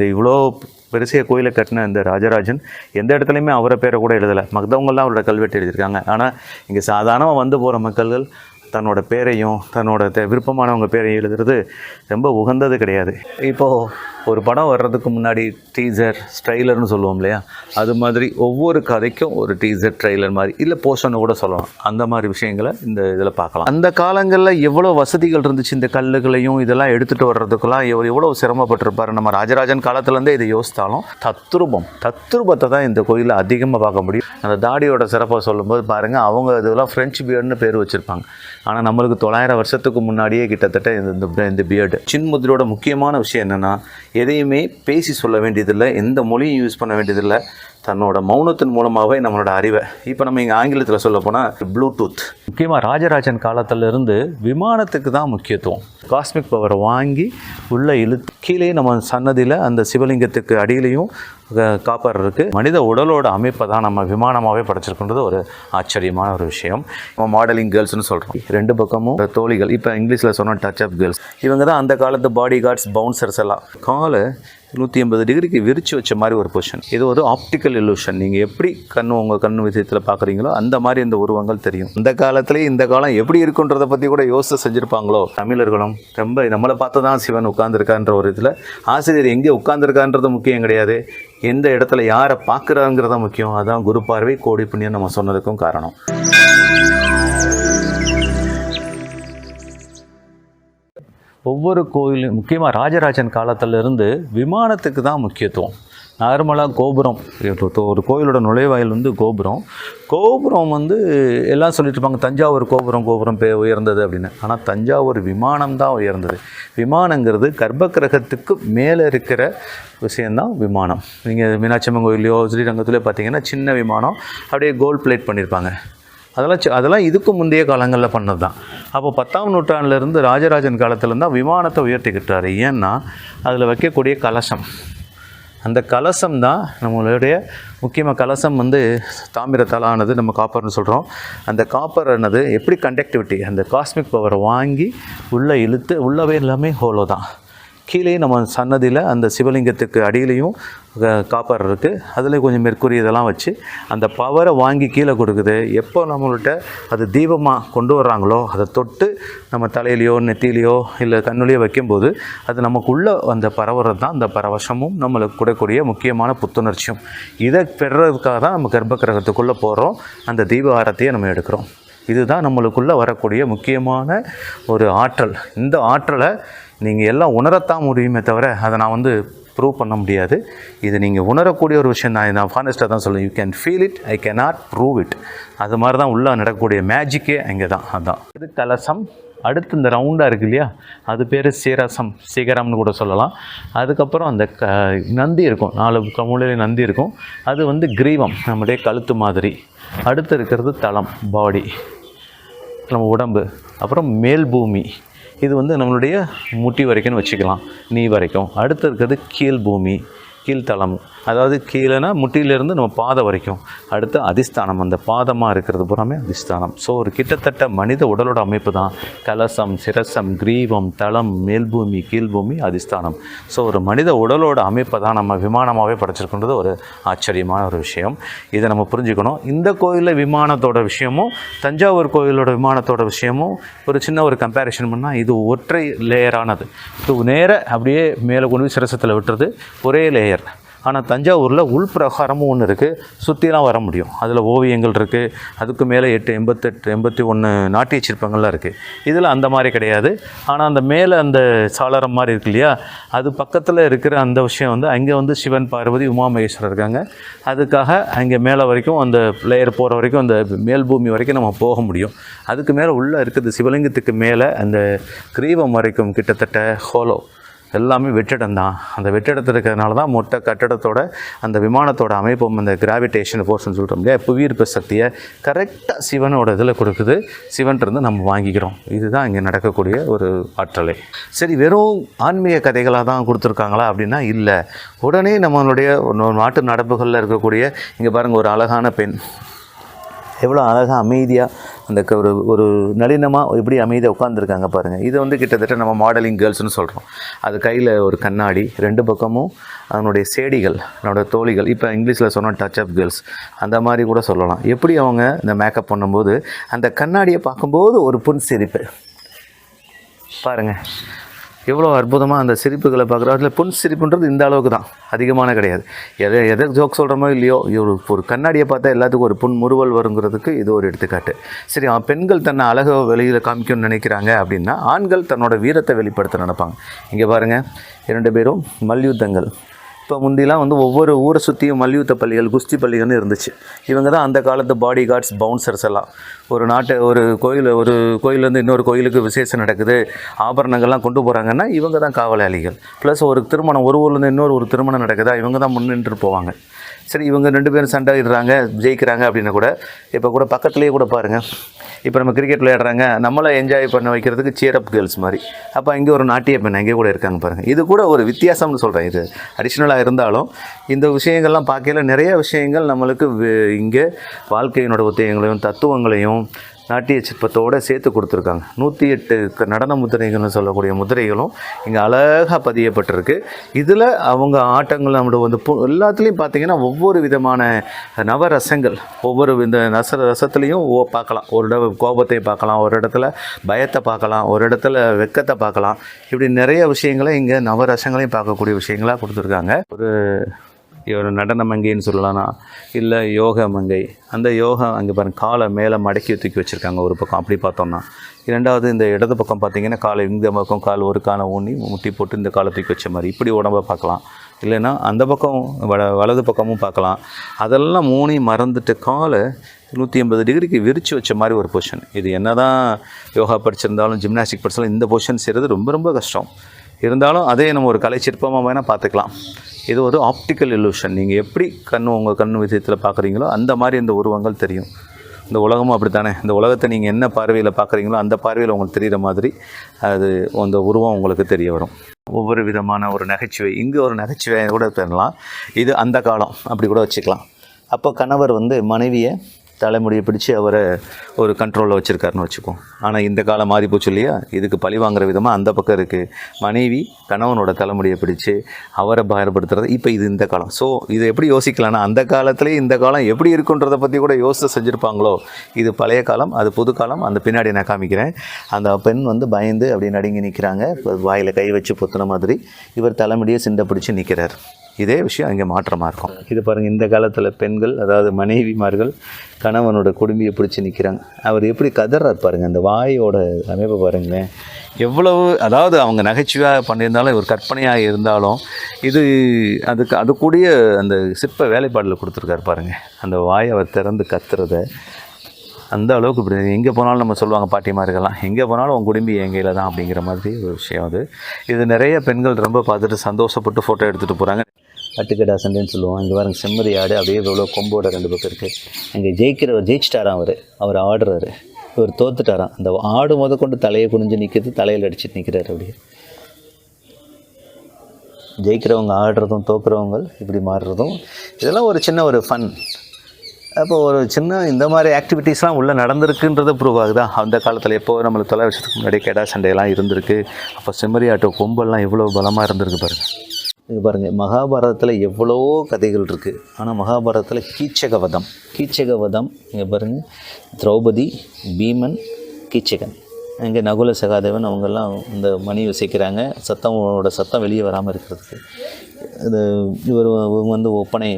இந்த இவ்வளோ பெருசிய கோயிலை கட்டின இந்த ராஜராஜன் எந்த இடத்துலையுமே அவரை பேரை கூட எழுதலை. மற்றவங்கெல்லாம் அவரோட கல்வெட்டு எழுதியிருக்காங்க. ஆனால் இங்கே சாதாரணமாக வந்து போகிற மக்கள்கள் தன்னோட பேரையும் தன்னோட விருப்பமானவங்க பேரையும் எழுதுறது ரொம்ப உகந்தது கிடையாது. இப்போது ஒரு படம் வர்றதுக்கு முன்னாடி டீசர் ட்ரெய்லர்னு சொல்லுவோம் இல்லையா? அது மாதிரி ஒவ்வொரு கதைக்கும் ஒரு டீசர் ட்ரெய்லர் மாதிரி இல்லை போஸ்டர்னு கூட சொல்லலாம். அந்த மாதிரி விஷயங்களை இந்த இதில் பார்க்கலாம். அந்த காலங்களில் எவ்வளோ வசதிகள் இருந்துச்சு இந்த கல்லுகளையும் இதெல்லாம் எடுத்துகிட்டு வர்றதுக்கெல்லாம்? எவ்வளோ எவ்வளோ சிரமப்பட்டிருப்பாரு? நம்ம ராஜராஜன் காலத்துலேருந்தே இதை யோசித்தாலும் தத்ரூபம் தத்ரூபத்தை தான் இந்த கோயிலில் அதிகமாக பார்க்க முடியும். அந்த தாடியோட சிறப்பை சொல்லும்போது பாருங்கள் அவங்க இதெல்லாம் ஃப்ரெஞ்சு பியர்டுன்னு பேர் வச்சுருப்பாங்க. ஆனால் நம்மளுக்கு தொள்ளாயிரம் வருஷத்துக்கு முன்னாடியே கிட்டத்தட்ட இந்த இந்த- இந்த பியர்டு சின்முதிரோட முக்கியமான விஷயம் என்னென்னா எதையுமே பேசி சொல்ல வேண்டியதில்லை. எந்த மொழியும் யூஸ் பண்ண வேண்டியதில்லை. தன்னோட மௌனத்தின் மூலமாகவே நம்மளோட அறிவை. இப்போ நம்ம இங்கே ஆங்கிலத்தில் சொல்ல போனால் ப்ளூடூத் முக்கியமாக ராஜராஜன் காலத்திலிருந்து விமானத்துக்கு தான் முக்கியத்துவம். காஸ்மிக் பவரை வாங்கி உள்ளே இழுத்து கீழே நம்ம சன்னதியில் அந்த சிவலிங்கத்துக்கு அடியிலையும் காப்பர் இருக்குது மனித உடலோட அமைப்பை தான் நம்ம விமானமாகவே படைச்சிருக்கின்றது ஒரு ஆச்சரியமான ஒரு விஷயம். நம்ம மாடலிங் கேர்ள்ஸ்னு சொல்கிறோம் ரெண்டு பக்கமும் தோழிகள். இப்போ இங்கிலீஷில் சொன்னோம் டச் அப் கேர்ள்ஸ் இவங்க தான் அந்த காலத்து பாடி கார்ட்ஸ் பவுன்சர்ஸ் எல்லாம். காலை நூற்றி எண்பது டிகிரிக்கு விரிச்சு வச்ச மாதிரி ஒரு பொசிஷன் இது ஒரு ஆப்டிக்கல் இலூஷன் நீங்கள் எப்படி கண்ணு உங்கள் கண்ணு விஷயத்தில் பார்க்குறீங்களோ அந்த மாதிரி இந்த உருவங்கள் தெரியும். இந்த காலத்துலேயே இந்த காலம் எப்படி இருக்குன்றதை பற்றி கூட யோசித்து செஞ்சுருப்பாங்களோ? தமிழர்களும் ரொம்ப நம்மளை பார்த்து தான் சிவன் உட்கார்ந்துருக்கான்ற ஒரு இதில். ஆசிரியர் எங்கே உட்கார்ந்துருக்கான்றது முக்கியம் கிடையாது. எந்த இடத்துல யாரை பார்க்குறாங்கிறத முக்கியம். அதான் குரு பார்வை கோடி புண்ணியம் நம்ம சொன்னதுக்கும் காரணம். ஒவ்வொரு கோயிலும் முக்கியமாக ராஜராஜன் காலத்திலிருந்து விமானத்துக்கு தான் முக்கியத்துவம். நார்மலாக கோபுரம் ஒரு கோயிலோட நுழைவாயில் வந்து கோபுரம். கோபுரம் வந்து எல்லாம் சொல்லிட்டு இருப்பாங்க தஞ்சாவூர் கோபுரம் கோபுரம் பே உயர்ந்தது அப்படின்னு. ஆனால் தஞ்சாவூர் விமானம் தான் உயர்ந்தது. விமானங்கிறது கர்ப்பகிரகத்துக்கு மேலே இருக்கிற விஷயந்தான் விமானம். நீங்கள் மீனாட்சி அம்மன் கோயிலையோ ஸ்ரீரங்கத்துலேயோ பார்த்தீங்கன்னா சின்ன விமானம் அப்படியே கோல்ட் பிளேட் பண்ணியிருப்பாங்க. அதெல்லாம் அதெல்லாம் இதுக்கு முந்தைய காலங்களில் பண்ணது தான் அப்போ பத்தாம் நூற்றாண்டுலேருந்து ராஜராஜன் காலத்துல தான் விமானத்தை உயர்த்திக்கிட்டாரு. ஏன்னா அதில் வைக்கக்கூடிய கலசம். அந்த கலசம் தான் நம்மளுடைய முக்கியமாக கலசம் வந்து தாமிரத்தால் ஆனது நம்ம காப்பர்னு சொல்கிறோம் அந்த காப்பர் என்னது எப்படி கண்டக்டிவிட்டி அந்த காஸ்மிக் பவரை வாங்கி உள்ளே இழுத்து உள்ளவே எல்லாமே ஹோலோ தான். கீழே நம்ம சன்னதியில் அந்த சிவலிங்கத்துக்கு அடியிலையும் காப்பர் இருக்குது அதில் கொஞ்சம் மெர்க்குரி இதெல்லாம் வச்சு அந்த பவரை வாங்கி கீழே கொடுக்குது. எப்போ நம்மள்கிட்ட அது தீபமாக கொண்டு வர்றாங்களோ அதை தொட்டு நம்ம தலையிலையோ நெத்திலையோ இல்லை கண்ணுலையோ வைக்கும்போது அது நமக்குள்ளே அந்த பரவுறது தான் அந்த பரவசமும் நம்மளுக்கு கூடக்கூடிய முக்கியமான புத்துணர்ச்சியும். இதை பெறுறதுக்காக தான் நம்ம கர்ப்ப கிரகத்துக்குள்ளே போகிறோம் அந்த தீப ஆரத்தையே நம்ம எடுக்கிறோம். இதுதான் நம்மளுக்குள்ளே வரக்கூடிய முக்கியமான ஒரு ஆற்றல். இந்த ஆற்றலை நீங்கள் எல்லாம் உணரத்தான் முடியுமே தவிர அதை நான் வந்து ப்ரூவ் பண்ண முடியாது. இது நீங்கள் உணரக்கூடிய ஒரு விஷயம் நான் நான் ஃபானஸ்ட்டாக தான் சொல்லுவேன் you can feel it I cannot prove it அது மாதிரி தான் உள்ளே நடக்கக்கூடிய மேஜிக்கே அங்கே தான். அதான். இது கலசம். அடுத்து இந்த ரவுண்டாக இருக்கு இல்லையா? அது பேர் சீரசம். சீகரம்னு கூட சொல்லலாம். அதுக்கப்புறம் அந்த க நந்தி இருக்கும். நாலு கமுலையில் நந்தி இருக்கும். அது வந்து கிரீவம். நம்முடைய கழுத்து மாதிரி. அடுத்து இருக்கிறது தளம் பாடி நம்ம உடம்பு. அப்புறம் மேல் பூமி இது வந்து நம்மளுடைய முட்டி வரைக்கும்னு வச்சுக்கலாம் நீ வரைக்கும். அடுத்து இருக்கிறது கீழ் பூமி. கீழ்த்தளம். அதாவது கீழேனா முட்டியிலேருந்து நம்ம பாதை வரைக்கும். அடுத்து அதிஸ்தானம். அந்த பாதமாக இருக்கிறது பூராமே அதிஸ்தானம். ஸோ ஒரு கிட்டத்தட்ட மனித உடலோட அமைப்பு தான். கலசம் சிரசம் கிரீவம் தளம் மேல்பூமி கீழ்பூமி அதிஸ்தானம். ஸோ ஒரு மனித உடலோட அமைப்பை தான் நம்ம விமானமாகவே படைச்சிருக்கின்றது ஒரு ஆச்சரியமான ஒரு விஷயம். இதை நம்ம புரிஞ்சுக்கணும். இந்த கோயிலில் விமானத்தோட விஷயமும் தஞ்சாவூர் கோயிலோட விமானத்தோட விஷயமும் ஒரு சின்ன ஒரு கம்பேரிஷன் பண்ணால் இது ஒற்றை லேயரானது இது நேர அப்படியே மேலே கொண்டு போய் சிரசத்தில் விட்டுறது ஒரே லேயர் ஆனால் தஞ்சாவூரில் உள்பிரகாரமும் ஒன்று இருக்குது சுற்றிலாம் வர முடியும். அதில் ஓவியங்கள் இருக்குது அதுக்கு மேலே எட்டு எண்பத்தெட்டு எண்பத்தி ஒன்று நாட்டிய சிற்பங்கள்லாம் இருக்குது இதில் அந்த மாதிரி கிடையாது. ஆனால் அந்த மேலே அந்த சாளரம் மாதிரி இருக்கு இல்லையா? அது பக்கத்தில் இருக்கிற அந்த விஷயம் வந்து அங்கே வந்து சிவன் பார்வதி உமா மகேஸ்வரர் இருக்காங்க. அதுக்காக அங்கே மேலே வரைக்கும் அந்த லேயர் போகிற வரைக்கும் அந்த மேல் பூமி வரைக்கும் நம்ம போக முடியும். அதுக்கு மேலே உள்ளே இருக்குது சிவலிங்கத்துக்கு மேலே அந்த கிரீவம் வரைக்கும் கிட்டத்தட்ட ஹோலோ. எல்லாமே வெற்றிடம் தான். அந்த வெற்றிடத்தில் இருக்கிறதுனால தான் மொட்டை கட்டடத்தோட அந்த விமானத்தோட அமைப்பும் அந்த கிராவிடேஷன் ஃபோர்ஸ்னு சொல்கிறோம் இல்லையா புவியீர்ப்பு சக்தியை கரெக்டாக சிவனோட இதில் கொடுக்குது. சிவன்ட்டு நம்ம வாங்கிக்கிறோம். இதுதான் இங்கே நடக்கக்கூடிய ஒரு ஆற்றலை. சரி வெறும் ஆன்மீக கதைகளாக தான் கொடுத்துருக்காங்களா அப்படின்னா இல்லை. உடனே நம்மளுடைய ஒரு நாட்டு நடப்புகளில் இருக்கக்கூடிய இங்கே பாருங்கள் ஒரு அழகான பெண். எவ்வளோ அழகாக அமைதியாக அந்த க- ஒரு ஒரு நளினமாக எப்படி அமைதியாக உட்காந்துருக்காங்க பாருங்கள் இது வந்து கிட்டத்தட்ட நம்ம மாடலிங் கேர்ள்ஸ்னு சொல்கிறோம் அது கையில் ஒரு கண்ணாடி ரெண்டு பக்கமும் அதனுடைய சேடிகள் அதனோட தோழிகள். இப்போ இங்கிலீஷில் சொன்னால் டச் அப் கேர்ள்ஸ் அந்த மாதிரி கூட சொல்லலாம். எப்படி அவங்க இந்த மேக்கப் பண்ணும்போது அந்த கண்ணாடியை பார்க்கும்போது ஒரு புன் சிரிப்பு பாருங்க. எவ்வளோ அற்புதமாக அந்த சிரிப்புகளை பார்க்குறோம். அதில் புன் சிரிப்புன்றது இந்த அளவுக்கு தான். அதிகமான கிடையாது. எதை எதை ஜோக் சொல்கிறோமோ இல்லையோ ஒரு ஒரு கண்ணாடியை பார்த்தா எல்லாத்துக்கும் ஒரு புன் முறுவல் வருங்கிறதுக்கு இது ஒரு எடுத்துக்காட்டு. சரி அவன் பெண்கள் தன்னை அழக வெளியில் காமிக்கணும்னு நினைக்கிறாங்க அப்படின்னா ஆண்கள் தன்னோட வீரத்தை வெளிப்படுத்த நினைப்பாங்க. இங்கே பாருங்கள் இரண்டு பேரும் மல்யுத்தங்கள். இப்போ முந்திலாம் வந்து ஒவ்வொரு ஊரை சுற்றியும் மல்யுத்த பள்ளிகள் குஸ்தி பள்ளிகள்னு இருந்துச்சு. இவங்க தான் அந்த காலத்து பாடி கார்ட்ஸ் பவுன்சர்ஸ் எல்லாம். ஒரு நாட்டை ஒரு கோயில் ஒரு கோயிலேருந்து இன்னொரு கோயிலுக்கு விசேஷம் நடக்குது. ஆபரணங்கள்லாம் கொண்டு போகிறாங்கன்னா இவங்க தான் காவலாளிகள். ப்ளஸ் ஒரு திருமணம் ஒரு ஊர்லேருந்து இன்னொரு ஒரு திருமணம் நடக்குதா? இவங்க தான் முன்னின்று போவாங்க. சரி இவங்க ரெண்டு பேரும் சண்டை இடுறாங்க ஜெயிக்கிறாங்க அப்படின்னு கூட இப்போ கூட பக்கத்துலேயே கூட பாருங்கள் இப்போ நம்ம கிரிக்கெட் விளையாடுறாங்க நம்மளை என்ஜாய் பண்ண வைக்கிறதுக்கு cheer கேர்ள்ஸ் மாதிரி. அப்போ இங்கே ஒரு நாட்டிய பெண் அங்கே கூட இருக்காங்க பாருங்கள் இது கூட ஒரு வித்தியாசம்னு சொல்கிறேன் இது அடிஷ்னலாக இருந்தாலும் இந்த விஷயங்கள்லாம் பார்க்கையில நிறைய விஷயங்கள் நம்மளுக்கு இங்கே வாழ்க்கையினோட உத்தியங்களையும் தத்துவங்களையும் நாட்டிய சிற்பத்தோடு சேர்த்து கொடுத்துருக்காங்க. நூற்றி எட்டு நடன முதிரைகள்னு சொல்லக்கூடிய முதிரைகளும் இங்கே அழகாக பதியப்பட்டிருக்கு. இதில் அவங்க ஆட்டங்கள் நம்மளோட வந்து பு- எல்லாத்துலேயும் பார்த்தீங்கன்னா ஒவ்வொரு விதமான நவரசங்கள் ஒவ்வொரு இந்த நச ரசத்துலேயும் ஓ பார்க்கலாம் ஒரு இட கோபத்தை பார்க்கலாம் ஒரு இடத்துல பயத்தை பார்க்கலாம் ஒரு இடத்துல வெக்கத்தை பார்க்கலாம் இப்படி நிறைய விஷயங்களை இங்கே நவரசங்களையும் பார்க்கக்கூடிய விஷயங்களாக கொடுத்துருக்காங்க. ஒரு நடன மங்கைன்னு சொல்லலாம்னா இல்லை யோக மங்கை. அந்த யோகா அங்கே பாருங்க காலை மேலே மடக்கி தூக்கி வச்சுருக்காங்க ஒரு பக்கம். அப்படி பார்த்தோம்னா இரண்டாவது இந்த இடது பக்கம் பார்த்தீங்கன்னா காலை இந்த பக்கம் கால் ஒரு காலை ஊனி முட்டி போட்டு இந்த காலை தூக்கி வச்ச மாதிரி. இப்படி உடம்ப பார்க்கலாம். இல்லைன்னா அந்த பக்கம் வட வலது பக்கமும் பார்க்கலாம். அதெல்லாம் மூணையும் மறந்துட்டு காலை நூற்றி ஐம்பது டிகிரிக்கு விரித்து வச்ச மாதிரி ஒரு பொசிஷன் இது என்ன தான் யோகா படிச்சிருந்தாலும் ஜிம்னாஸ்டிக் படிச்சாலும் இந்த பொசிஷன் செய்கிறது ரொம்ப ரொம்ப கஷ்டம். இருந்தாலும் அதே நம்ம ஒரு கலை சிற்பமாக வேணால் பார்த்துக்கலாம். இது ஒரு ஆப்டிக்கல் இலூஷன் நீங்கள் எப்படி கண் உங்கள் கண் விஷயத்தில் பார்க்குறீங்களோ அந்த மாதிரி இந்த உருவங்கள் தெரியும். இந்த உலகமும் அப்படி தானே இந்த உலகத்தை நீங்கள் என்ன பார்வையில் பார்க்குறீங்களோ அந்த பார்வையில் உங்களுக்கு தெரிகிற மாதிரி அது அந்த உருவம் உங்களுக்கு தெரிய வரும். ஒவ்வொரு விதமான ஒரு நகைச்சுவை. இங்கே ஒரு நகைச்சுவை கூட பெறலாம். இது அந்த காலம். அப்படி கூட வச்சுக்கலாம். அப்போ கணவர் வந்து மனைவியை தலைமுடியை பிடிச்சி அவரை ஒரு கண்ட்ரோலில் வச்சுருக்காருன்னு வச்சுக்கோம் ஆனால் இந்த காலம் மாறி போச்சு இல்லையா? இதுக்கு பழி வாங்குற விதமாக அந்த பக்கம் இருக்குது மனைவி கணவனோட தலைமுடியை பிடிச்சி அவரை பயன்படுத்துறது இப்போ இது இந்த காலம். ஸோ இது எப்படி யோசிக்கலாம்னா அந்த காலத்துலேயே இந்த காலம் எப்படி இருக்குன்றதை பற்றி கூட யோசித்து செஞ்சுருப்பாங்களோ? இது பழைய காலம் அது புது காலம். அந்த பின்னாடி நான் காமிக்கிறேன். அந்த பெண் வந்து பயந்து அப்படி நடுங்கி நிற்கிறாங்க வாயில் கை வச்சு பொத்துன மாதிரி. இவர் தலைமுடியை சிண்டை பிடிச்சி நிற்கிறார் இதே விஷயம் அங்கே மாற்றமாக இருக்கும். இது பாருங்கள் இந்த காலத்தில் பெண்கள் அதாவது மனைவிமார்கள் கணவனோட குடும்பியை பிடிச்சி நிற்கிறாங்க அவர் எப்படி கதறார் பாருங்கள் அந்த வாயோட அமைப்பை பாருங்களேன். எவ்வளவு அதாவது அவங்க நகைச்சுவையாக பண்ணியிருந்தாலும் ஒரு கற்பனையாக இருந்தாலும் இது அதுக்கு அது கூடிய அந்த சிற்ப வேலைப்பாடில் கொடுத்துருக்காரு பாருங்கள் அந்த வாயை அவர் திறந்து கத்துறத அந்த அளவுக்கு இப்படி எங்கே போனாலும் நம்ம சொல்லுவாங்க பாட்டிமார்கள்லாம் எங்கே போனாலும் உன் குடும்பி எங்கையில் தான் அப்படிங்கிற மாதிரி ஒரு விஷயம் அது. இது நிறைய பெண்கள் ரொம்ப பார்த்துட்டு சந்தோஷப்பட்டு ஃபோட்டோ எடுத்துகிட்டு போகிறாங்க அட்டுக்கடா சண்டைன்னு சொல்லுவோம். இங்கே பாருங்க செம்மறி ஆடு அப்படியே இவ்வளோ கொம்போட ரெண்டு பக்கம் இருக்குது அங்கே ஜெயிக்கிறவர் ஜெயிச்சிட்டாராம் அவர். அவர் ஆடுறாரு. இவர் தோத்துட்டாராம். அந்த ஆடு முத கொண்டு தலையை குனிஞ்சு நிற்கிறது தலையில் அடிச்சுட்டு நிற்கிறார் அப்படியே. ஜெயிக்கிறவங்க ஆடுறதும் தோக்குறவங்க இப்படி மாறுறதும் இதெல்லாம் ஒரு சின்ன ஒரு ஃபன் அப்போ ஒரு சின்ன இந்த மாதிரி ஆக்டிவிட்டீஸ்லாம் உள்ளே நடந்திருக்குன்றது ப்ரூவ் ஆகுதா? அந்த காலத்தில் எப்போ நம்மளுக்கு தொலை வருஷத்துக்கு முன்னாடி கெடா சண்டையெல்லாம் இருந்திருக்கு. அப்போ செம்மறி ஆட்டோ கொம்பெல்லாம் எவ்வளோ பலமாக இருந்திருக்கு பாருங்கள் இது பாருங்கள் மகாபாரதத்தில் எவ்வளவோ கதைகள் இருக்குது ஆனால் மகாபாரதத்தில் கீச்சகவதம். கீச்சகவதம் இங்கே பாருங்கள் திரௌபதி பீமன் கீச்சகன். இங்கே நகுல சகாதேவன் அவங்கெல்லாம் இந்த மணி யோசிக்கிறாங்க சத்தமோட சத்தம் வெளியே வராமல் இருக்கிறதுக்கு. இது இவர் இவங்க வந்து ஒப்பனை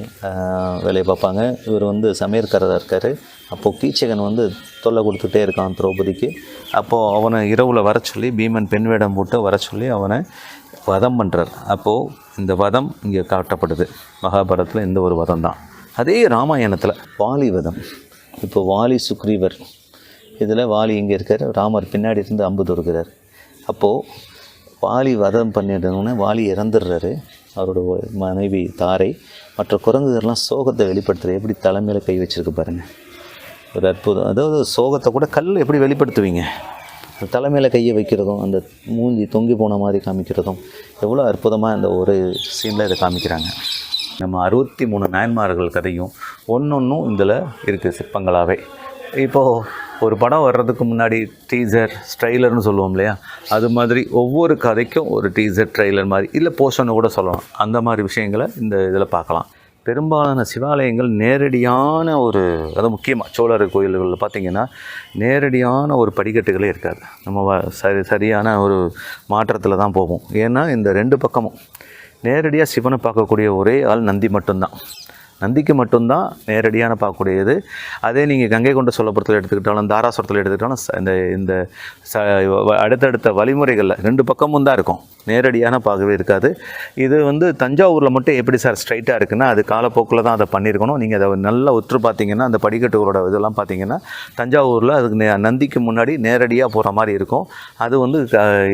வேலையை பார்ப்பாங்க. இவர் வந்து சமையற்காரராக இருக்கார். அப்போது கீச்சகன் வந்து தொல்லை கொடுத்துட்டே இருக்கான் திரௌபதிக்கு. அப்போது அவனை இரவில் வர சொல்லி பீமன் பெண் வேடம் போட்டு வர சொல்லி அவனை வதம் பண்ணுறார் அப்போது இந்த வதம் இங்கே காட்டப்படுது. மகாபாரதத்தில் இந்த ஒரு வதம் தான் அதே ராமாயணத்தில் வாலி வதம். இப்போ வாலி சுக்ரீவர் இதில் வாலி இங்கே இருக்கார். ராமர் பின்னாடி இருந்து அம்பு தொடுக்கிறார் அப்போது வாலி வதம் பண்ணிடுனோடனே வாலி இறந்துடுறாரு. அவரோட மனைவி தாரை மற்ற குரங்குகள்லாம் சோகத்தை வெளிப்படுத்துகிற எப்படி தலைமையில் கை வச்சுருக்கு பாருங்கள் ஒரு அற்புதம். அதாவது சோகத்தை கூட கல் எப்படி வெளிப்படுத்துவீங்க? தலைமையில் கையை வைக்கிறதும் அந்த மூஞ்சி தொங்கி போன மாதிரி காமிக்கிறதும் எவ்வளோ அற்புதமாக இந்த ஒரு சீனில் இதை காமிக்கிறாங்க. நம்ம அறுபத்தி மூணு நாயன்மார்கள் கதையும் ஒன்றொன்றும் இதில் இருக்குது சிற்பங்களாகவே இப்போது ஒரு படம் வர்றதுக்கு முன்னாடி டீசர் ட்ரெய்லர்னு சொல்லுவோம் இல்லையா? அது மாதிரி ஒவ்வொரு கதைக்கும் ஒரு டீசர் ட்ரெய்லர் மாதிரி இல்லை போஸ்டர்னு கூட சொல்லலாம். அந்த மாதிரி விஷயங்களை இந்த இதில் பார்க்கலாம். பெரும்பாலான சிவாலயங்கள் நேரடியான ஒரு அது முக்கியமாக சோழர் கோயில்களில் பார்த்தீங்கன்னா நேரடியான ஒரு படிக்கட்டுகளே இருக்காது. நம்ம வ- சரி சரியான ஒரு மாற்றத்தில் தான் போவோம். ஏன்னா இந்த ரெண்டு பக்கமும் நேரடியாக சிவனை பார்க்கக்கூடிய ஒரே ஆள் நந்தி மட்டும்தான். நந்திக்கு மட்டும்தான் நேரடியான பார்க்கக்கூடியது. அதே நீங்கள் கங்கை கொண்ட சோழபுரத்தில் எடுத்துக்கிட்டாலும் தாராசுரத்தில் எடுத்துக்கிட்டாலும் இந்த இந்த ச வ- அடுத்தடுத்த வழிமுறைகளில் ரெண்டு பக்கமும் தான் இருக்கும். நேரடியான பார்க்கவே இருக்காது. இது வந்து தஞ்சாவூரில் மட்டும் எப்படி சார் ஸ்ட்ரைட்டாக இருக்குன்னா அது காலப்போக்கில் தான் அதை பண்ணியிருக்கணும். நீங்கள் அதை நல்லா உற்று பார்த்தீங்கன்னா அந்த படிக்கட்டுகளோட இதெல்லாம் பார்த்தீங்கன்னா தஞ்சாவூரில் அதுக்கு நே- நந்திக்கு முன்னாடி நேரடியாக போகிற மாதிரி இருக்கும். அது வந்து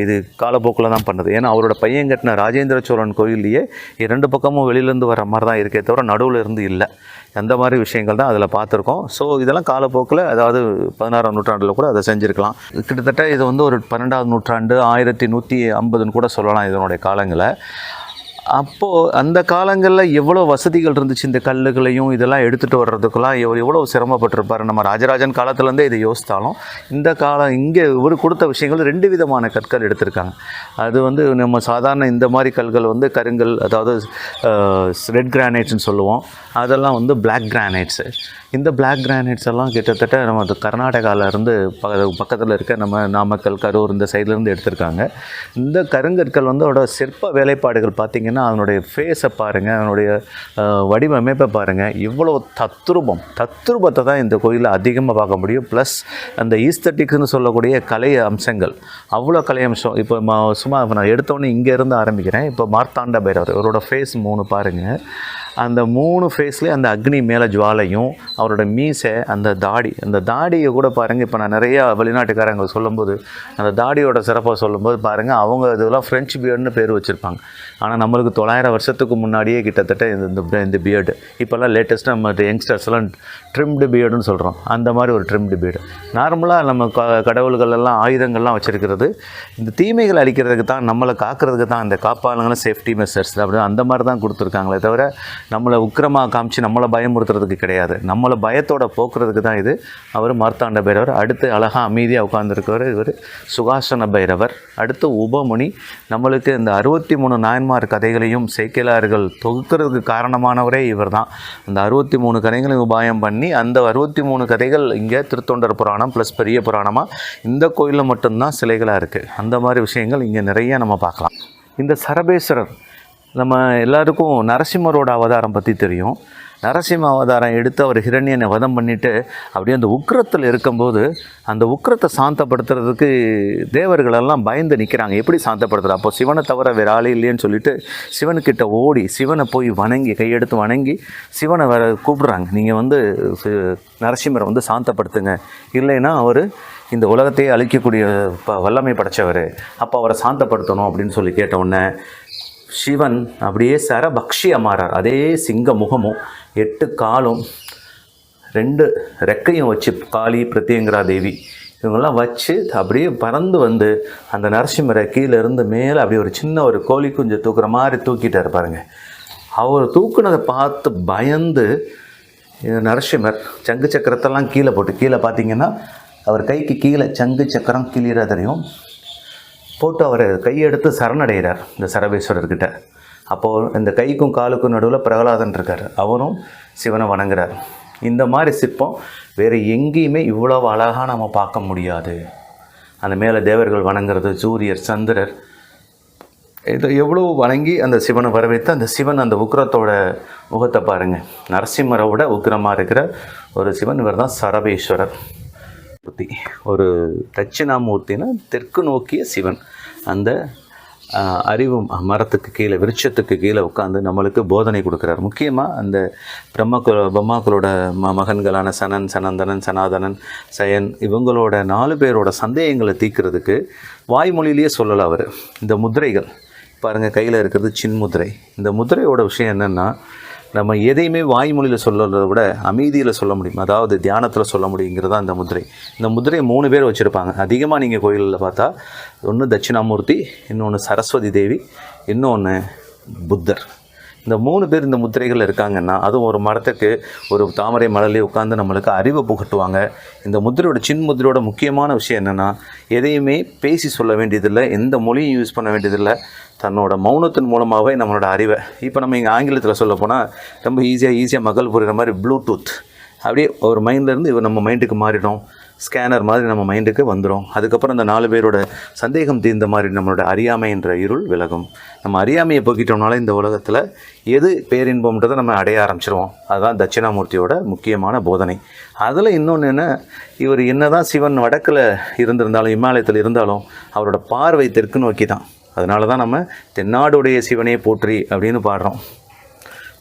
இது காலப்போக்கில் தான் பண்ணுது. ஏன்னா அவரோட பையன் கட்டின ராஜேந்திர சோழன் கோயில்லையே இரண்டு பக்கமும் வெளியிலேருந்து வர மாதிரி தான் இருக்கே தவிர நடுவில் இருந்து இல்லை. அந்த மாதிரி விஷயங்கள் தான் அதில் பார்த்துருக்கோம். ஸோ இதெல்லாம் காலப்போக்கில் அதாவது பதினாறாம் நூற்றாண்டில் கூட அதை செஞ்சுருக்கலாம். கிட்டத்தட்ட இது வந்து ஒரு பன்னெண்டாவது நூற்றாண்டு ஆயிரத்தி நூற்றி ஐம்பதுன்னு கூட சொல்லலாம் இதனுடைய காலங்களை. அப்போது அந்த காலங்களில் எவ்வளோ வசதிகள் இருந்துச்சு? இந்த கல்லுகளையும் இதெல்லாம் எடுத்துகிட்டு வர்றதுக்கெல்லாம் எவ்வளோ சிரமப்பட்டிருப்பார்? நம்ம ராஜராஜன் காலத்துலேருந்தே இதை யோசித்தாலும் இந்த காலம் இங்கே இவர் கொடுத்த விஷயங்கள் ரெண்டு விதமான கற்கள் எடுத்திருக்காங்க. அது வந்து நம்ம சாதாரண இந்த மாதிரி கல்கள் வந்து கருங்கல் அதாவது ரெட் கிரானைட்ஸ்னு சொல்லுவோம். அதெல்லாம் வந்து பிளாக் கிரானைட்ஸு. இந்த பிளாக் கிரானைட்ஸ் எல்லாம் கிட்டத்தட்ட நம்ம கர்நாடகாவிலேருந்து கர்நாடகால ப பக்கத்தில் இருக்க நம்ம நாமக்கல் கரூர் இந்த சைட்லேருந்து எடுத்திருக்காங்க. இந்த கருங்கற்கள் வந்து அதோட சிற்ப வேலைப்பாடுகள் பார்த்திங்கன்னா அதனுடைய ஃபேஸை பாருங்கள் அதனுடைய வடிவமைப்பை பாருங்கள் இவ்வளோ தத்ரூபம் தத்ரூபத்தை தான் இந்த கோயிலில் அதிகமாக பார்க்க முடியும். ப்ளஸ் அந்த ஈஸ்தட்டிக்ஸ்னு சொல்லக்கூடிய கலை அம்சங்கள் அவ்வளோ கலை அம்சம். இப்போ சும்மா நான் எடுத்தோன்னே இங்கேருந்து ஆரம்பிக்கிறேன். இப்போ மார்த்தாண்ட பைரவர் இவரோட ஃபேஸ் மூணு பாருங்கள் அந்த மூணு ஃபேஸ்லேயும் அந்த அக்னி மேலே ஜுவாலையும் அவரோட மீசை அந்த தாடி அந்த தாடியை கூட பாருங்கள் இப்போ நான் நிறையா வெளிநாட்டுக்காரங்க சொல்லும்போது அந்த தாடியோட சிறப்பாக சொல்லும்போது பாருங்கள் அவங்க இதெல்லாம் ஃப்ரெஞ்ச் பியர்டுன்னு பேர் வச்சுருப்பாங்க. ஆனால் நம்மளுக்கு தொள்ளாயிரம் வருஷத்துக்கு முன்னாடியே கிட்டத்தட்ட இந்த இந்த- இந்த பியர்டு இப்போல்லாம் லேட்டஸ்ட்டாக நம்ம யங்ஸ்டர்ஸ் எல்லாம் ட்ரிம்டு பியர்டுன்னு சொல்கிறோம் அந்த மாதிரி ஒரு ட்ரிம்டு பியர்டு நார்மலாக நம்ம க- கடவுள்கள் எல்லாம் ஆயுதங்கள்லாம் வச்சுருக்கிறது இந்த தீமைகள் அழிக்கிறதுக்கு தான் நம்மளை காக்கிறதுக்கு தான் இந்த காப்பாளங்களும் சேஃப்டி மெஷர்ஸ் அப்படி அந்த மாதிரி தான் கொடுத்துருக்காங்களே தவிர நம்மளை உக்கிரமாக காமிச்சு நம்மளை பயமுறுத்துறதுக்கு கிடையாது. நம்மளை பயத்தோட போக்குறதுக்கு தான் இது. அவர் மார்த்தாண்ட பைரவர் அடுத்து அழகாக அமைதியாக உட்காந்துருக்கவர் இவர் சுகாசன பைரவர் அடுத்து உபமுனி. நம்மளுக்கு இந்த அறுபத்தி மூணு நாயன்மார் கதைகளையும் சேக்கிலார்கள் தொகுக்கிறதுக்கு காரணமானவரே இவர் தான் அந்த அறுபத்தி மூணு கதைகளையும் உபாயம் பண்ணி அந்த அறுபத்தி மூணு கதைகள் இங்கே திருத்தொண்டர் புராணம் ப்ளஸ் பெரிய புராணமாக இந்த கோயிலில் மட்டும்தான் சிலைகளாக இருக்குது அந்த மாதிரி விஷயங்கள் இங்கே நிறைய நம்ம பார்க்கலாம். இந்த சரபேஸ்வரர் நம்ம எல்லாருக்கும் நரசிம்மரோட அவதாரம் பற்றி தெரியும். நரசிம்ம அவதாரம் எடுத்து அவர் ஹிரண்யனை வதம் பண்ணிவிட்டு அப்படியே அந்த உக்கிரத்தில் இருக்கும்போது அந்த உக்கிரத்தை சாந்தப்படுத்துறதுக்கு தேவர்களெல்லாம் பயந்து நிற்கிறாங்க எப்படி சாந்தப்படுத்துறது? அப்போ சிவனை தவிர வேறு ஆளே இல்லைன்னு சொல்லிட்டு சிவனுக்கிட்ட ஓடி சிவனை போய் வணங்கி கையெடுத்து வணங்கி சிவனை வர கூப்பிட்றாங்க. நீங்கள் வந்து நரசிம்மரை வந்து சாந்தப்படுத்துங்க. இல்லைன்னா அவர் இந்த உலகத்தையே அழிக்கக்கூடிய ப- வல்லமை படைச்சவர். அப்போ அவரை சாந்தப்படுத்தணும் அப்படின்னு சொல்லி கேட்ட உடனே சிவன் அப்படியே சரபக்ஷியாக மாறார் அதே சிங்க முகமும் எட்டு காலும் ரெண்டு ரெக்கையும் வச்சு காளி பிரத்யங்கரா தேவி. இவங்கெல்லாம் வச்சு அப்படியே பறந்து வந்து அந்த நரசிம்மரை கீழே இருந்து மேலே அப்படியே ஒரு சின்ன ஒரு கோழி குஞ்சு தூக்குற மாதிரி தூக்கிட்டார் பாருங்க. அவர் தூக்குனதை பார்த்து பயந்து நரசிம்மர் சங்கு சக்கரத்தெல்லாம் கீழே போட்டு கீழே பார்த்தீங்கன்னா அவர் கைக்கு கீழே சங்கு சக்கரம் கிளியராக தெரியும் போட்டு அவர் கையெடுத்து சரணடைகிறார் இந்த சரபேஸ்வரர்கிட்ட. அப்போது இந்த கைக்கும் காலுக்கும் நடுவில் பிரகலாதன் இருக்கார். அவரும் சிவனை வணங்குறார். இந்த மாதிரி சிற்பம் வேறு எங்கேயுமே இவ்வளவு அழகாக நம்ம பார்க்க முடியாது. அந்த மேலே தேவர்கள் வணங்குறது சூரியர் சந்திரர் இது எவ்வளோ வணங்கி அந்த சிவனை வரவேற்று அந்த சிவன் அந்த உக்ரத்தோட முகத்தை பாருங்கள் நரசிம்மரை விட உக்ரமாக இருக்கிற ஒரு சிவன் இவர் தான் சரபேஸ்வரர். மூர்த்தி ஒரு தட்சிணாமூர்த்தினா தெற்கு நோக்கிய சிவன். அந்த அறிவும் மரத்துக்கு கீழே விருட்சத்துக்கு கீழே உட்காந்து நம்மளுக்கு போதனை கொடுக்குறார். முக்கியமாக அந்த பிரம்மக்கு பிரம்மாக்களோட ம மகன்களான சனன் சனந்தனன் சனாதனன் சயன் இவங்களோட நாலு பேரோட சந்தேகங்களை தீக்கிறதுக்கு வாய்மொழியிலேயே சொல்லலை அவர். இந்த முதிரைகள் பாருங்கள் கையில் இருக்கிறது சின்முதிரை. இந்த முதிரையோட விஷயம் என்னென்னா நம்ம எதையுமே வாய்மொழியில் சொல்லுறத விட அமைதியில் சொல்ல முடியும்? அதாவது தியானத்தில் சொல்ல முடியுங்கிறது தான் இந்த முதிரை. இந்த முதிரையை மூணு பேர் வச்சுருப்பாங்க. அதிகமாக நீங்கள் கோயிலில் பார்த்தா ஒன்று தட்சிணாமூர்த்தி இன்னொன்று சரஸ்வதி தேவி இன்னொன்று புத்தர். இந்த மூணு பேர் இந்த முத்திரைகள் இருக்காங்கன்னா அதுவும் ஒரு மரத்துக்கு ஒரு தாமரை மலர்லேயே உட்காந்து நம்மளுக்கு அறிவை புகட்டுவாங்க. இந்த முத்திரையோட சின் முத்திரையோட முக்கியமான விஷயம் என்னென்னா எதையுமே பேசி சொல்ல வேண்டியதில்லை எந்த மொழியும் யூஸ் பண்ண வேண்டியதில்லை. தன்னோட மௌனத்தின் மூலமாகவே நம்மளோட அறிவை இப்போ நம்ம இங்கே ஆங்கிலத்தில் சொல்ல போனால் ரொம்ப ஈஸியாக ஈஸியாக மகள் புரிகிற மாதிரி ப்ளூடூத் அப்படியே ஒரு மைண்ட்லேருந்து இவர் நம்ம மைண்டுக்கு மாறிடும். ஸ்கேனர் மாதிரி நம்ம மைண்டுக்கு வந்துடும் அதுக்கப்புறம் அந்த நாலு பேரோட சந்தேகம் தீர்ந்த மாதிரி நம்மளோட அறியாமை என்ற இருள் விலகும். நம்ம அறியாமையை போக்கிட்டோம்னால இந்த உலகத்தில் எது பேரின்பம்ன்றதை நம்ம அடைய ஆரம்பிச்சிருவோம். அதுதான் தட்சிணாமூர்த்தியோட முக்கியமான போதனை. அதில் இன்னொன்று என்ன இவர் என்ன தான் சிவன் வடக்கில் இருந்திருந்தாலும் இமாலயத்தில் இருந்தாலும் அவரோட பார்வை தெற்கு நோக்கி தான். அதனால தான் நம்ம தென்னாடுடைய சிவனே போற்றி அப்படின்னு பாடுறோம்.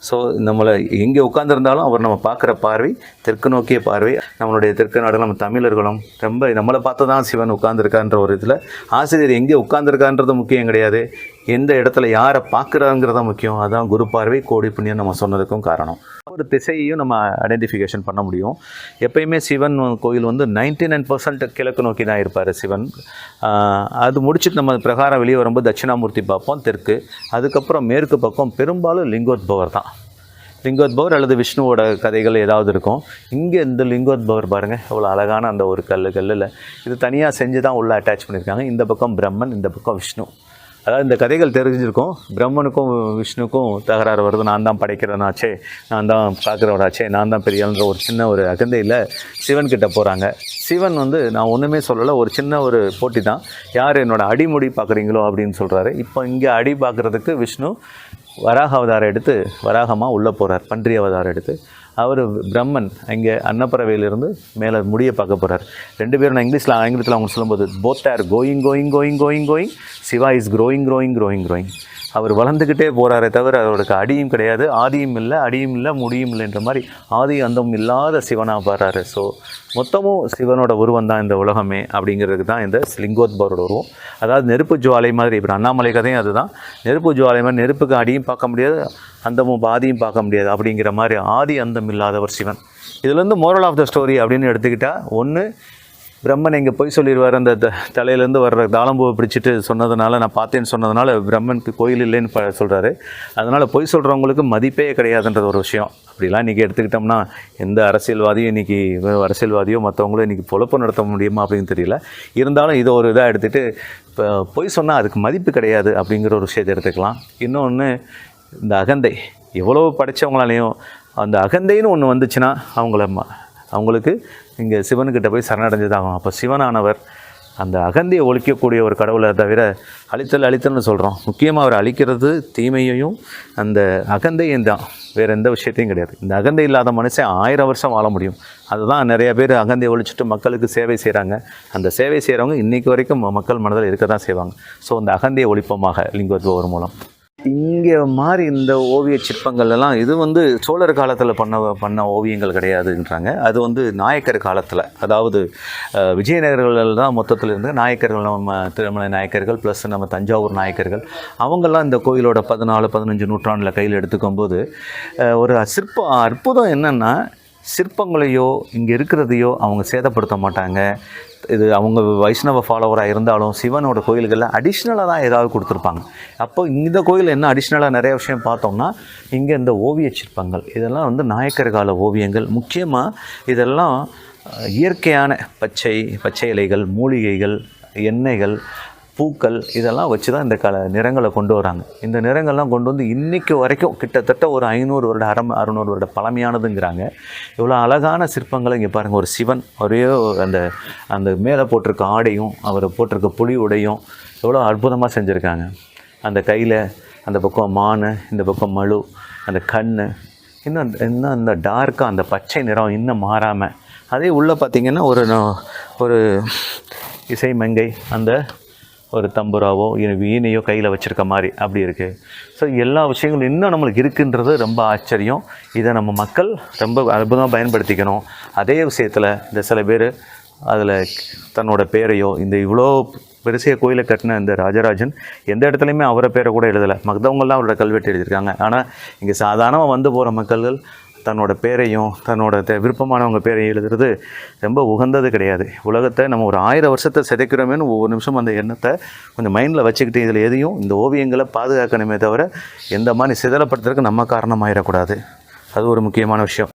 ஸோ நம்மளை எங்கே உட்காந்துருந்தாலும் அவர் நம்ம பார்க்குற பார்வை தெற்கு நோக்கிய பார்வை நம்மளுடைய தெற்கு நாடு நம்ம தமிழர்களும் ரொம்ப நம்மளை பார்த்து தான் சிவன் உட்காந்துருக்கான்ற ஒரு இதில் ஆசிரியர் எங்கே உட்காந்துருக்கான்றது முக்கியம் கிடையாது. எந்த இடத்துல யாரை பார்க்குறாங்கிறத முக்கியம். அதான் குரு பார்வை கோடி புண்ணியம் நம்ம சொன்னதுக்கும் காரணம். ஒரு திசையையும் நம்ம ஐடென்டிஃபிகேஷன் பண்ண முடியும். எப்பயுமே சிவன் கோயில் வந்து நைன்டி நைன் பர்சன்ட் கிழக்கு நோக்கி தான் இருப்பார் சிவன். அது முடிச்சுட்டு நம்ம பிரகாரம் வெளியே வரும்போது தட்சிணாமூர்த்தி பார்ப்போம் தெற்கு. அதுக்கப்புறம் மேற்கு பக்கம் பெரும்பாலும் லிங்கோத்பவர் தான். லிங்கோத்பவர் அல்லது விஷ்ணுவோட கதைகள் ஏதாவது இருக்கும். இங்கே இந்த லிங்கோத்பவர் பாருங்கள் எவ்வளோ அழகான அந்த ஒரு கல் கல்லில். இது தனியாக செஞ்சு தான் உள்ளே அட்டாச் பண்ணியிருக்காங்க. இந்த பக்கம் பிரம்மன் இந்த பக்கம் விஷ்ணு. அதாவது இந்த கதைகள் தெரிஞ்சிருக்கும். பிரம்மனுக்கும் விஷ்ணுக்கும் தகராறு வருது. நான் தான் படைக்கிறவனாச்சே நான் தான் பார்க்குறவனாச்சே நான் தான் பெரியன்ற ஒரு சின்ன ஒரு அகந்தையில் சிவன்கிட்ட போகிறாங்க சிவன் வந்து நான் ஒன்றுமே சொல்லலை ஒரு சின்ன ஒரு போட்டி தான். யார் என்னோடய அடிமுடி பார்க்குறீங்களோ அப்படின்னு சொல்கிறாரு இப்போ இங்கே அடி பார்க்குறதுக்கு விஷ்ணு வராக அவதாரம் எடுத்து வராகமாக உள்ளே போகிறார் பன்றி அவதாரம் எடுத்து. அவர் பிரம்மன் அங்கே அன்னப்பறவையிலிருந்து மேலே முடிய பார்க்க போகிறார் ரெண்டு பேரும் நான் இங்கிலீஷில் ஆங்கிலத்தில் அவங்க சொல்லும்போது both are going going going going going Shiva is growing growing growing growing அவர் வளர்ந்துக்கிட்டே போகிறாரே தவிர அவருக்கு அடியும் கிடையாது. ஆதியும் இல்லை அடியும் இல்லை முடியும் இல்லைன்ற மாதிரி ஆதி அந்தம் இல்லாத சிவனாக பாடுறாரு. ஸோ மொத்தமும் சிவனோட உருவம் தான் இந்த உலகமே அப்படிங்கிறதுக்கு தான் இந்த ஸ்லிங்கோத்பரோட உருவம். அதாவது நெருப்பு ஜுவாலை மாதிரி இப்போ அண்ணாமலை கதையும் அதுதான். நெருப்பு ஜுவாலை மாதிரி நெருப்புக்கு அடியும் பார்க்க முடியாது அந்தமும் பாதியும் பார்க்க முடியாது அப்படிங்கிற மாதிரி ஆதி அந்தம் இல்லாதவர் சிவன். இதுலேருந்து மோரல் ஆஃப் த ஸ்டோரி அப்படின்னு எடுத்துக்கிட்டால் ஒன்று பிரம்மன் இங்கே போய் சொல்லிடுவார் அந்த த- தலையிலேருந்து வர்ற தாளம்பூவை பிடிச்சிட்டு சொன்னதுனால நான் பார்த்தேன்னு சொன்னதுனால பிரம்மனுக்கு கோயில் இல்லைன்னு ப சொல்கிறாரு அதனால் பொய் சொல்கிறவங்களுக்கு மதிப்பே கிடையாதுன்றது ஒரு விஷயம். அப்படிலாம் இன்றைக்கி எடுத்துக்கிட்டோம்னா எந்த அரசியல்வாதியும் இன்றைக்கி அரசியல்வாதியோ மற்றவங்களும் இன்றைக்கி பொழப்பு நடத்த முடியுமா அப்படின்னு தெரியல. இருந்தாலும் இதை ஒரு இதாக எடுத்துகிட்டு இப்போ பொய் சொன்னால் அதுக்கு மதிப்பு கிடையாது அப்படிங்கிற ஒரு விஷயத்தை எடுத்துக்கலாம். இன்னொன்று இந்த அகந்தை. எவ்வளோ படித்தவங்களாலேயும் அந்த அகந்தைன்னு ஒன்று வந்துச்சுன்னா அவங்கள ம- அவங்களுக்கு இங்கே சிவனுக்கிட்ட போய் சரணடைஞ்சதாகும். அப்போ சிவனானவர் அந்த அகந்தியை ஒழிக்கக்கூடிய ஒரு கடவுளை தவிர அழித்தல் அழித்தல்னு சொல்கிறோம் முக்கியமாக அவர் அழிக்கிறது தீமையையும் அந்த அகந்தையும் தான். வேறு எந்த விஷயத்தையும் கிடையாது. இந்த அகந்தை இல்லாத மனுஷன் ஆயிரம் வருஷம் வாழ முடியும். அதுதான் நிறைய பேர் அகந்தையை ஒழிச்சிட்டு மக்களுக்கு சேவை செய்கிறாங்க அந்த சேவை செய்கிறவங்க இன்றைக்கி வரைக்கும் ம- மக்கள் மனதில் இருக்க தான் செய்வாங்க. ஸோ அந்த அகந்தையை ஒழிப்பமாக லிங்கோத்பவர் மூலம். இங்கே மாதிரி இந்த ஓவிய சிற்பங்கள் எல்லாம் இது வந்து சோழர் காலத்தில் பண்ண பண்ண ஓவியங்கள் கிடையாதுன்றாங்க. அது வந்து நாயக்கர் காலத்தில். அதாவது விஜயநகர்களில் விஜயநகர்கள் தான் மொத்தத்தில் இருந்து நாயக்கர்கள் நம்ம திருமலை நாயக்கர்கள் ப்ளஸ் நம்ம தஞ்சாவூர் நாயக்கர்கள் அவங்கெல்லாம் இந்த கோயிலோட பதினாலு பதினஞ்சு நூற்றாண்டில் கையில் எடுத்துக்கும்போது போது ஒரு சிற்ப அற்புதம் என்னென்னா சிற்பங்களையோ இங்கே இருக்கிறதையோ அவங்க சேதப்படுத்த மாட்டாங்க. இது அவங்க வைஷ்ணவ ஃபாலோவராக இருந்தாலும் சிவனோட கோயில்களில் அடிஷ்னலாக தான் ஏதாவது கொடுத்துருப்பாங்க. அப்போ இந்த கோயில் என்ன அடிஷ்னலாக நிறைய விஷயம் பார்த்தோம்னா இங்கே இந்த ஓவிய சிற்பங்கள் இதெல்லாம் வந்து நாயக்கர் கால ஓவியங்கள். முக்கியமாக இதெல்லாம் இயற்கையான பச்சை பச்சை இலைகள் மூலிகைகள் எண்ணெய்கள் பூக்கள் இதெல்லாம் வச்சு தான் இந்த கல நிறங்களை கொண்டு வராங்க. இந்த நிறங்கள்லாம் கொண்டு வந்து இன்றைக்கு வரைக்கும் கிட்டத்தட்ட ஒரு ஐநூறு வருட அறம் அறுநூறு வருட பழமையானதுங்கிறாங்க. இவ்வளோ அழகான சிற்பங்களை இங்கே பாருங்கள் ஒரு சிவன் ஒரே அந்த அந்த மேலே போட்டிருக்க ஆடையும் அவர் போட்டிருக்க புலி உடையும் எவ்வளோ அற்புதமாக செஞ்சுருக்காங்க. அந்த கையில் அந்த பக்கம் மான் இந்த பக்கம் மழு அந்த கண் இன்னும் இன்னும் அந்த டார்க்காக அந்த பச்சை நிறம் இன்னும் மாறாமல் அதே உள்ளே பார்த்தீங்கன்னா ஒரு ந- ஒரு இசை மங்கை அந்த ஒரு தம்புராவோ இல்லை வீணையோ கையில் வச்சுருக்க மாதிரி அப்படி இருக்குது ஸோ எல்லா விஷயங்களும் இன்னும் நம்மளுக்கு இருக்குன்றது ரொம்ப ஆச்சரியம். இதை நம்ம மக்கள் ரொம்ப அற்புதமாக பயன்படுத்திக்கணும். அதே விஷயத்தில் இந்த சில பேர் அதில் தன்னோட பேரையோ இந்த இவ்வளோ பெருசிய கோயிலை கட்டின இந்த ராஜராஜன் எந்த இடத்துலையுமே அவரை பேரை கூட எழுதலை. மற்றவங்களாம் அவரோட கல்வெட்டு எழுதியிருக்காங்க. ஆனால் இங்கே சாதாரணமாக வந்து போகிற மக்கள்கள் தன்னோட பேரையும் தன்னோட த- விருப்பமானவங்க பேரையும் எழுதுறது ரொம்ப உகந்தது கிடையாது. உலகத்தை நம்ம ஒரு ஆயிரம் வருஷத்தை சிதைக்கிறோமேனு ஒவ்வொரு நிமிஷம் அந்த எண்ணத்தை கொஞ்சம் மைண்டில் வச்சுக்கிட்டு இதில் எதையும் இந்த ஓவியங்களை பாதுகாக்கணுமே தவிர எந்த மாதிரி சிதலப்படுத்துறதுக்கு நம்ம காரணமாயிடக்கூடாது. அது ஒரு முக்கியமான விஷயம்.